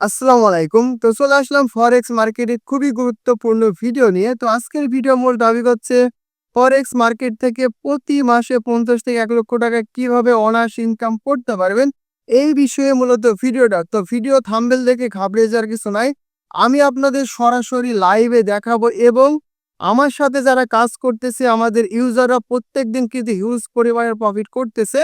আসসালামু আলাইকুম তো চলে আসলাম ফরেক্স মার্কেটে খুবই গুরুত্বপূর্ণ ভিডিও নিয়ে। তো আজকের ভিডিও মূল টপিক হচ্ছে ফরেক্স মার্কেট থেকে প্রতি মাসে পঞ্চাশ থেকে এক লক্ষ টাকা কীভাবে অনার্স ইনকাম করতে পারবেন, এই বিষয়ে মূলত ভিডিওটা। তো ভিডিও থাম্বেল দেখে ঘাবড়ে যাওয়ার কিছু নাই। আমি আপনাদের সরাসরি লাইভে দেখাবো এবং আমার সাথে যারা কাজ করতেছে, আমাদের ইউজাররা প্রত্যেক দিন কিন্তু হিউজ পরিমাণের প্রফিট করতেছে।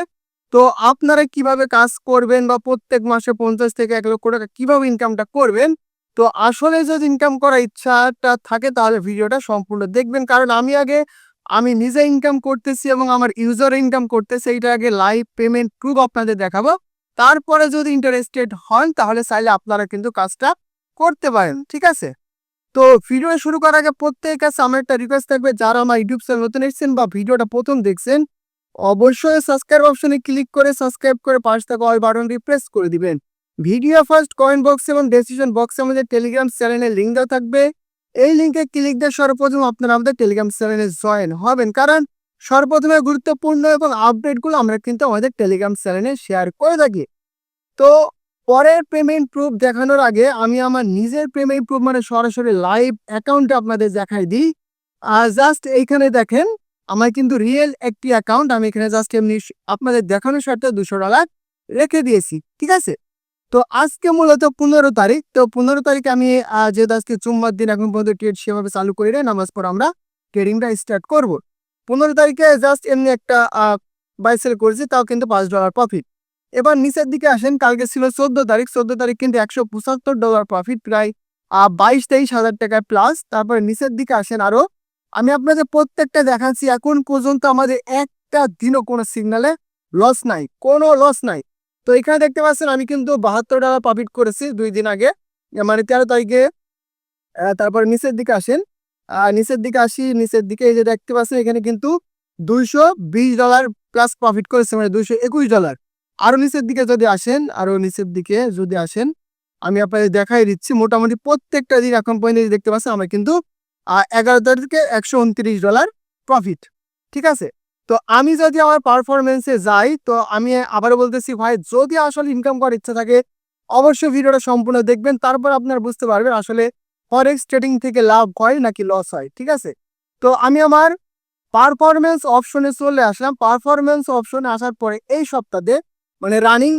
তো আপনারা কীভাবে কাজ করবেন বা প্রত্যেক মাসে পঞ্চাশ থেকে এক লক্ষ টাকা কীভাবে ইনকামটা করবেন? তো আসলে যদি ইনকাম করার ইচ্ছাটা থাকে, তাহলে ভিডিওটা সম্পূর্ণ দেখবেন। কারণ আমি আগে, আমি নিজে ইনকাম করতেছি এবং আমার ইউজার ইনকাম করতেছে, এইটা আগে লাইভ পেমেন্ট প্রুফ আপনাদের দেখাবো। তারপরে যদি ইন্টারেস্টেড হন, তাহলে চাইলে আপনারা কিন্তু কাজটা করতে পারেন, ঠিক আছে? তো ভিডিও শুরু করার আগে প্রত্যেকের কাছে আমার একটা রিকোয়েস্ট থাকবে, যারা আমার ইউটিউব চ্যানেল নতুন এসেছেন বা ভিডিওটা প্রথম দেখছেন অবশ্যই সাবস্ক্রাইব অপশনে ক্লিক করে সাবস্ক্রাইব করে পাশ থাকা অল বাটনটি প্রেস করে দিবেন। ভিডিও ফার্স্ট কয়েন বক্স এবং ডেসিশন বক্সে আমাদের টেলিগ্রাম চ্যানেলের লিঙ্ক দেওয়া থাকবে। এই লিঙ্কে ক্লিক দিয়ে সর্বপ্রথম আপনারা আমাদের টেলিগ্রাম চ্যানেলে জয়েন হবেন। কারণ সর্বপ্রথমে গুরুত্বপূর্ণ এবং আপডেটগুলো আমরা কিন্তু আমাদের টেলিগ্রাম চ্যানেলে শেয়ার করে থাকি। তো পরের পেমেন্ট প্রুফ দেখানোর আগে আমি আমার নিজের পেমেন্ট প্রুফ মানে সরাসরি লাইভ অ্যাকাউন্টে আপনাদের দেখাই দিই। জাস্ট এইখানে দেখেন আমার কিন্তু রিয়েল একটি অ্যাকাউন্ট আমি এখানে জাস্ট এমনি আপনাদের দেখানোর স্বার্থে দুশো ডলার রেখে দিয়েছি, ঠিক আছে? তো আজকে মূলত পনেরো তারিখ, তো পনেরো তারিখে আমি যেহেতু আজকে চুম্বার দিন, এখন পর্যন্ত ট্রেড সেভাবে চালু করি না নামাজ পর আমরা ট্রেডিংটা স্টার্ট করব। পনেরো তারিখে জাস্ট এমনি একটা বাই সেল করেছি, তাও কিন্তু পাঁচ ডলার প্রফিট এবার নিচের দিকে আসেন, কালকে ছিল চোদ্দ তারিখ চোদ্দ তারিখ কিন্তু একশো পঁচাত্তর ডলার প্রফিট প্রায় বাইশ তেইশ হাজার টাকায় প্লাস তারপরে নিচের দিকে আসেন আরও আমি আপনাদের প্রত্যেকটা দেখাচ্ছি এখন পর্যন্ত আমাদের একটা দিনও কোনো সিগনালে লস নাই কোনো লস নাই। তো এখানে দেখতে পাচ্ছেন আমি কিন্তু বাহাত্তর টাকা প্রফিট করেছি দুই দিন আগে মানে তেরো তারিখে। তারপর নিচের দিকে আসেন। আহ, নিচের দিকে আসি নিচের দিকে এই যে দেখতে পাচ্ছেন এখানে কিন্তু দুইশো বিশ ডলার প্লাস প্রফিট করেছে মানে দুইশো একুশ ডলার আরও নিচের দিকে যদি আসেন আরও নিচের দিকে যদি আসেন আমি আপনাদের দেখাই দিচ্ছি। মোটামুটি প্রত্যেকটা দিন এখন পর্যন্ত দেখতে পাচ্ছেন আমরা কিন্তু আহ, এগারো তারিখে একশো উনত্রিশ ডলার প্রফিট ঠিক আছে? তো আমি যদি আমার পারফরমেন্সে যাই তো আমি আবারও বলতেছি ভাই যদি আসলে ইনকাম করার ইচ্ছা থাকে অবশ্যই ভিডিওটা সম্পূর্ণ দেখবেন তারপর আপনারা বুঝতে পারবেন আসলে ফরেক্স ট্রেডিং থেকে লাভ হয় নাকি লস হয় ঠিক আছে? তো আমি আমার পারফরমেন্স অপশনে চলে আসলাম। পারফরমেন্স অপশনে আসার পরে এই সপ্তাহে মানে রানিং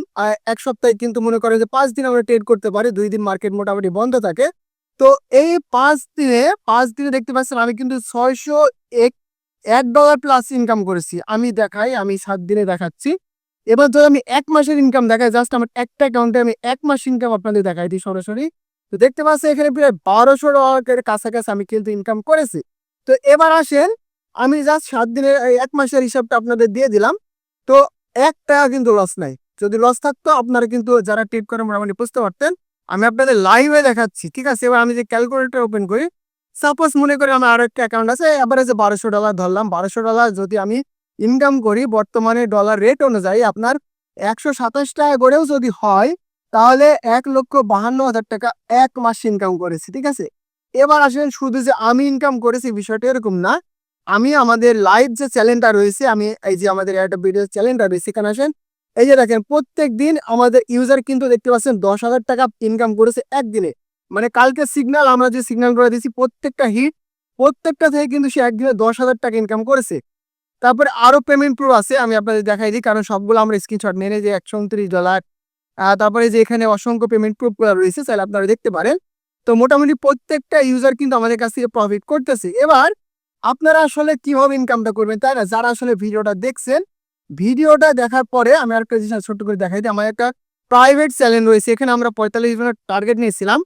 এক সপ্তাহে কিন্তু মনে করেন যে পাঁচ দিন আমরা ট্রেড করতে পারি দুই দিন মার্কেট মোটামুটি বন্ধ থাকে। তো এই পাঁচ দিনে পাঁচ দিনে দেখতে পাচ্ছেন আমি কিন্তু ছয়শো এক এক ডলার প্লাস ইনকাম করেছি। আমি দেখাই, আমি সাত দিনে দেখাচ্ছি। এবার যদি আমি এক মাসের ইনকাম দেখাই জাস্ট আমার একটা অ্যাকাউন্টে আমি এক মাস ইনকাম আপনাদের দেখাই দিই সরাসরি। তো দেখতে পাচ্ছি এখানে প্রায় বারোশো ডলারের কাছাকাছি আমি কিন্তু ইনকাম করেছি। তো এবার আসেন, আমি জাস্ট সাত দিনের এক মাসের হিসাবটা আপনাদের দিয়ে দিলাম। তো এক টাকা কিন্তু লস নাই। যদি লস থাকতো আপনারা কিন্তু যারা ট্রেড করেন মোটামুটি বুঝতে পারতেন। আমি আপনাদের লাইভে দেখাচ্ছি, ঠিক আছে? এবার আমি যে ক্যালকুলেটর ওপেন করি সাপোজ মনে করি আমার আরও একটা অ্যাকাউন্ট আছে এভারেজে বারোশো ডলার ধরলাম। বারোশো ডলার যদি আমি ইনকাম করি, বর্তমানে ডলার রেট অনুযায়ী আপনার একশো সাতাশ টাকা করেও যদি হয়, তাহলে এক লক্ষ বাহান্ন হাজার টাকা এক মাস ইনকাম করেছি, ঠিক আছে? এবার আসেন শুধু যে আমি ইনকাম করেছি বিষয়টা এরকম না, আমি আমাদের লাইভ যে চ্যানেলটা রয়েছে, আমি এই যে আমাদের একটা ভিডিও চ্যানেলটা রয়েছে, এখানে আসেন এই যে দেখেন, প্রত্যেক দিন আমাদের ইউজার কিন্তু দেখতে পাচ্ছেন দশ হাজার টাকা ইনকাম করেছে একদিনে। মানে কালকে সিগন্যাল আমরা যে সিগন্যাল করে দিয়েছি, প্রত্যেকটা হিট প্রত্যেকটা থেকে কিন্তু সে একদিনে দশ হাজার টাকা ইনকাম করেছে। তারপরে আরও পেমেন্ট প্রুফ আছে, আমি আপনাদের দেখাই দিই, কারণ সবগুলো আমরা স্ক্রিনশট নিয়ে যে একশো উনত্রিশ ডলার তারপরে যে এখানে অসংখ্য পেমেন্ট প্রুফ রয়েছে তাহলে আপনারা দেখতে পারেন। তো মোটামুটি প্রত্যেকটা ইউজার কিন্তু আমাদের কাছ থেকে প্রফিট করতেছে। এবার আপনারা আসলে কীভাবে ইনকামটা করবেন, তাই না? যারা আসলে ভিডিওটা দেখছেন ভিডিওটা দেখার পরে আমি আরেকটা জিনিস ছোট্ট করে দেখাই আমার একটা প্রাইভেট চ্যানেল রয়েছে। এখানে আমরা পঁয়তাল্লিশ জনের টার্গেট নিয়েছিলাম।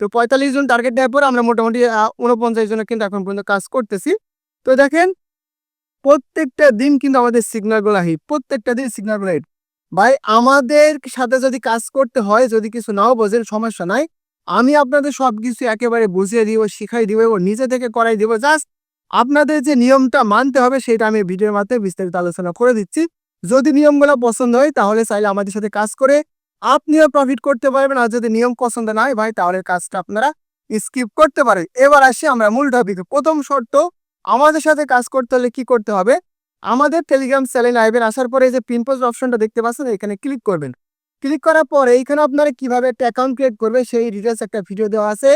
তো পঁয়তাল্লিশ জন টার্গেট নেওয়ার পর আমরা মোটামুটি উনপঞ্চাশ জনের কিন্তু এখন পর্যন্ত কাজ করতেছি। তো দেখেন, প্রত্যেকটা দিন কিন্তু আমাদের সিগন্যালগুলো হিট প্রত্যেকটা দিন সিগন্যালগুলো হিট ভাই, আমাদের সাথে যদি কাজ করতে হয়, যদি কিছু নাও বোঝেন সমস্যা নাই। আমি আপনাদের সবকিছু একেবারে বুঝিয়ে দিব, শিখাই দিব এবং নিজে থেকে করাই দিব। জাস্ট আপনাদের যে নিয়মটা মানতে হবে, সেটা আমি ভিডিওর মাধ্যমে বিস্তারিত আলোচনা করে দিচ্ছি। যদি নিয়মগুলো পছন্দ হয়, তাহলে চাইলে আমাদের সাথে কাজ করে আপনিও প্রফিট করতে পারবেন। আর যদি নিয়ম পছন্দ না হয় ভাই, তাহলে কাজটা আপনারা স্কিপ করতে পারেন। এবার আসি আমরা মূল টপিকে প্রথম শর্ত, আমাদের সাথে কাজ করতে হলে কি করতে হবে? আমাদের টেলিগ্রাম চ্যানেল আইবেন আসার পরে যে পিনপোস্ট অপশনটা দেখতে পাচ্ছেন, এখানে ক্লিক করবেন। ক্লিক করার পরে এইখানে আপনারা কীভাবে একটা অ্যাকাউন্ট ক্রিয়েট করবে, সেই ডিটেলস একটা ভিডিও দেওয়া আছে।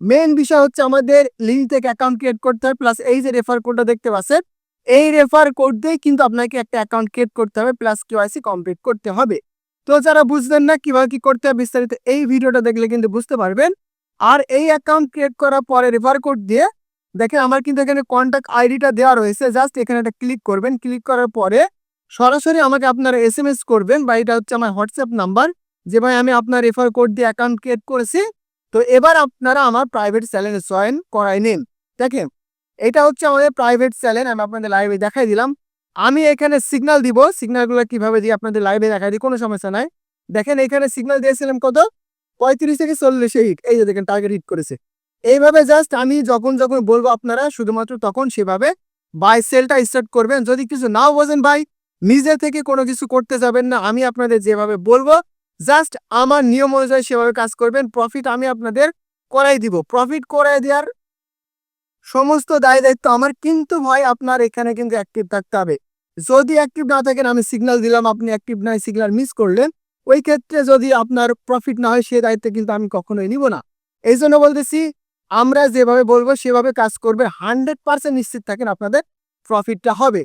মেন বিষয় হচ্ছে আমাদের লিঙ্ক থেকে অ্যাকাউন্ট ক্রিয়েট করতে হয় প্লাস এই যে রেফার কোডটা দেখতে পাচ্ছেন এই রেফার কোড দিয়ে কিন্তু আপনাকে একটা অ্যাকাউন্ট ক্রিয়েট করতে হবে প্লাস কেওয়াইসি কমপ্লিট করতে হবে। তো যারা বুঝলেন না কীভাবে কি করতে হবে বিস্তারিত, এই ভিডিওটা দেখলে কিন্তু বুঝতে পারবেন। আর এই অ্যাকাউন্ট ক্রিয়েট করার পরে রেফার কোড দিয়ে দেখেন আমার কিন্তু এখানে কন্ট্যাক্ট আইডিটা দেওয়া রয়েছে। জাস্ট এখানে একটা ক্লিক করবেন। ক্লিক করার পরে সরাসরি আমাকে আপনারা এস এম এস করবেন বা এটা হচ্ছে আমার হোয়াটসঅ্যাপ নাম্বার যে ভাই আমি আপনার রেফার কোড দিয়ে অ্যাকাউন্ট ক্রিয়েট করেছি। তো এবার আপনারা আমার প্রাইভেট চ্যানেলে জয়েন করাই নিন। দেখেন এটা হচ্ছে আমাদের প্রাইভেট চ্যানেল আমি আপনাদের লাইভে দেখাই দিলাম। আমি এখানে সিগন্যাল দিব সিগন্যালগুলো কীভাবে দিই আপনাদের লাইভে দেখাই দিই, কোনো সমস্যা নাই। দেখেন এখানে সিগন্যাল দিয়েছিলাম কত? পঁয়ত্রিশ থেকে চল্লিশে হিট এই যে দেখেন টার্গেট হিট করেছে। এইভাবে জাস্ট আমি যখন যখন বলব আপনারা, শুধুমাত্র তখন সেভাবে বাই সেলটা স্টার্ট করবেন। যদি কিছু নাও বোঝেন ভাই, নিজে থেকে কোনো কিছু করতে যাবেন না, আমি আপনাদের যেভাবে বলব জাস্ট আমার নিয়ম অনুযায়ী সেভাবে কাজ করবেন। প্রফিট আমি আপনাদের করাই দিব। প্রফিট করাই দেওয়ার সমস্ত দায় দায়িত্ব আমার কিন্তু ভাই আপনার এখানে কিন্তু অ্যাক্টিভ থাকতে হবে। যদি অ্যাক্টিভ না থাকেন, আমি সিগন্যাল দিলাম, আপনি অ্যাক্টিভ নাই সিগনাল মিস করলেন, ওই ক্ষেত্রে যদি আপনার প্রফিট না হয়, সে দায়িত্ব কিন্তু আমি কখনোই নিব না। এই জন্য বলতেছি, আমরা যেভাবে বলব, সেভাবে কাজ করবে। হান্ড্রেড পার্সেন্ট নিশ্চিত থাকেন আপনাদের প্রফিটটা হবে।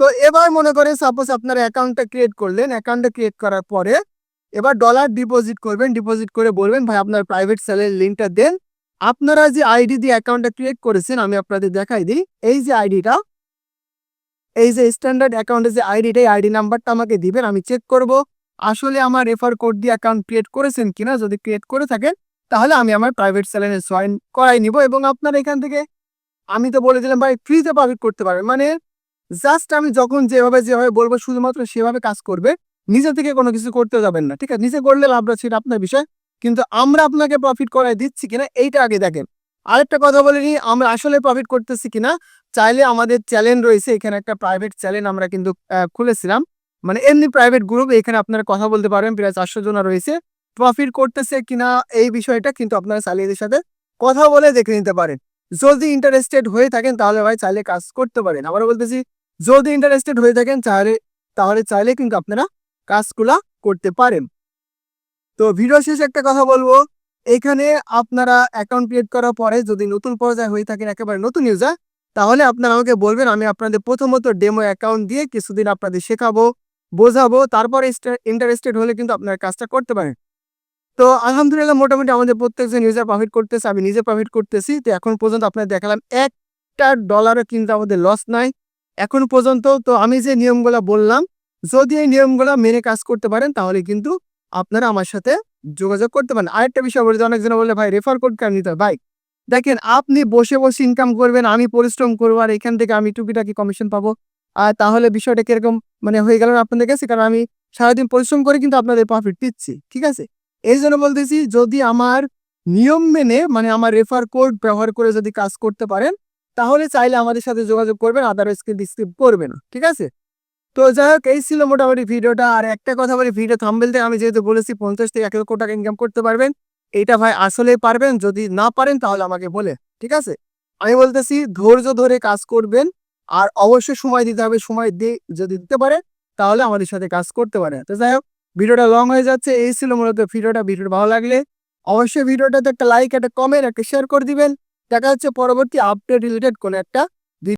তো এবার মনে করেন সাপোজ আপনার অ্যাকাউন্টটা ক্রিয়েট করলেন অ্যাকাউন্টটা ক্রিয়েট করার পরে এবার ডলার ডিপোজিট করবেন। ডিপোজিট করে বলবেন, ভাই, আপনার প্রাইভেট স্যালারি লিঙ্কটা দেন। আপনারা যে আইডি দিয়ে অ্যাকাউন্টটা ক্রিয়েট করেছেন, আমি আপনাদের দেখাই দিই। এই যে আইডিটা, এই যে স্ট্যান্ডার্ড অ্যাকাউন্টের যে আইডিটা, এই আইডি নাম্বারটা আমাকে দিবেন, আমি চেক করব, আসলে আমার রেফার কোড দিয়ে অ্যাকাউন্ট ক্রিয়েট করেছেন কিনা, যদি ক্রিয়েট করে থাকেন, তাহলে আমি আমার প্রাইভেট স্যালারি জয়েন করাই নিব এবং আপনার এখান থেকে, আমি তো বলে দিলাম ভাই ফ্রিতে প্রফিট করতে পারবেন মানে জাস্ট আমি যখন যেভাবে যেভাবে বলব, শুধুমাত্র সেভাবে কাজ করবে, নিজে থেকে কোনো কিছু করতে যাবেন না, ঠিক আছে? নিজে করলে লাভটা সেটা আপনার বিষয়। কিন্তু আমরা আপনাকে প্রফিট করাই দিচ্ছি কিনা, এইটা আগে দেখেন। আরেকটা কথা বলে নিই, আমরা আসলে প্রফিট করতেছি কিনা, চাইলে আমাদের চ্যানেল রয়েছে, এখানে একটা প্রাইভেট চ্যানেল আমরা কিন্তু খুলেছিলাম। মানে এমনি প্রাইভেট গ্রুপ এখানে আপনারা কথা বলতে পারবেন, প্রায় চারশো জনা রয়েছে। প্রফিট করতেছে কিনা, এই বিষয়টা কিন্তু আপনারা চালিয়েদের সাথে কথা বলে দেখে নিতে পারেন। যদি ইন্টারেস্টেড হয়ে থাকেন, তাহলে ভাই চাইলে কাজ করতে পারেন। আবারও বলতেছি, যদি ইন্টারেস্টেড হয়ে থাকেন, তাহলে তাহলে চাইলে কিন্তু আপনারা কাজগুলা করতে পারেন। তো ভিডিও শেষে একটা কথা বলব। এখানে আপনারা অ্যাকাউন্ট ক্রিয়েট করার পরে যদি নতুন পর্যায়ে হয়ে থাকেন, একেবারে নতুন ইউজার তাহলে আপনারা আমাকে বলবেন, আমি আপনাদের প্রথমত ডেমো অ্যাকাউন্ট দিয়ে কিছুদিন আপনাদের শেখাবো, বোঝাবো, তারপরে ইন্টারেস্টেড হলে কিন্তু আপনারা কাজটা করতে পারেন। তো আলহামদুলিল্লাহ, মোটামুটি আমাদের প্রত্যেকজন ইউজার প্রফিট করতেছে, আমি নিজে প্রফিট করতেছি। তো এখন পর্যন্ত আপনার দেখালাম, একটা ডলারও কিন্তু আমাদের লস নাই। এখন পর্যন্ত, তো আমি যে নিয়মগুলো বললাম, যদি এই নিয়মগুলো মেনে কাজ করতে পারেন, তাহলে কিন্তু আপনারা আমার সাথে যোগাযোগ করতে পারেন। আরেকটা বিষয় বলে যে, অনেকজন বলে, ভাই রেফার কোড কেন নিতে ভাই, দেখেন, আপনি বসে বসে ইনকাম করবেন, আমি পরিশ্রম করব, আর এখান থেকে আমি টুকিটাকি কমিশন পাবো। আর তাহলে বিষয়টা কীরকম মানে হয়ে গেল আপনাদের কাছে? কারণ আমি সারাদিন পরিশ্রম করে কিন্তু আপনাদের প্রফিট দিচ্ছি, ঠিক আছে? এই জন্য বলতেছি, যদি আমার নিয়ম মেনে মানে আমার রেফার কোড ব্যবহার করে যদি কাজ করতে পারেন, তাহলে চাইলে আমাদের সাথে যোগাযোগ করবেন আদারওয়াইজ স্কিপ করবেন ঠিক আছে? তো যাই হোক এই ছিল মোটামুটি ভিডিওটা। আর একটা কথা বলি ভিডিও থাম্বেল থেকে আমি যেহেতু বলেছি, পঞ্চাশ থেকে এক লক্ষ টাকা ইনকাম করতে পারবেন। এইটা ভাই আসলে পারবেন, যদি না পারেন তাহলে আমাকে বলে, ঠিক আছে? আমি বলতেছি, ধৈর্য ধরে কাজ করবেন। আর অবশ্যই সময় দিতে হবে, সময় দিয়ে যদি দিতে পারে তাহলে আমাদের সাথে কাজ করতে পারে তো যাই হোক ভিডিওটা লং হয়ে যাচ্ছে, এই ছিল মূলত ভিডিওটা। ভিডিওটা ভালো লাগলে অবশ্যই ভিডিওটাতে একটা লাইক একটা কমেন্ট একটা শেয়ার করে দিবেন। দেখা হচ্ছে পরবর্তী আপডেট রিলেটেড কোনো একটা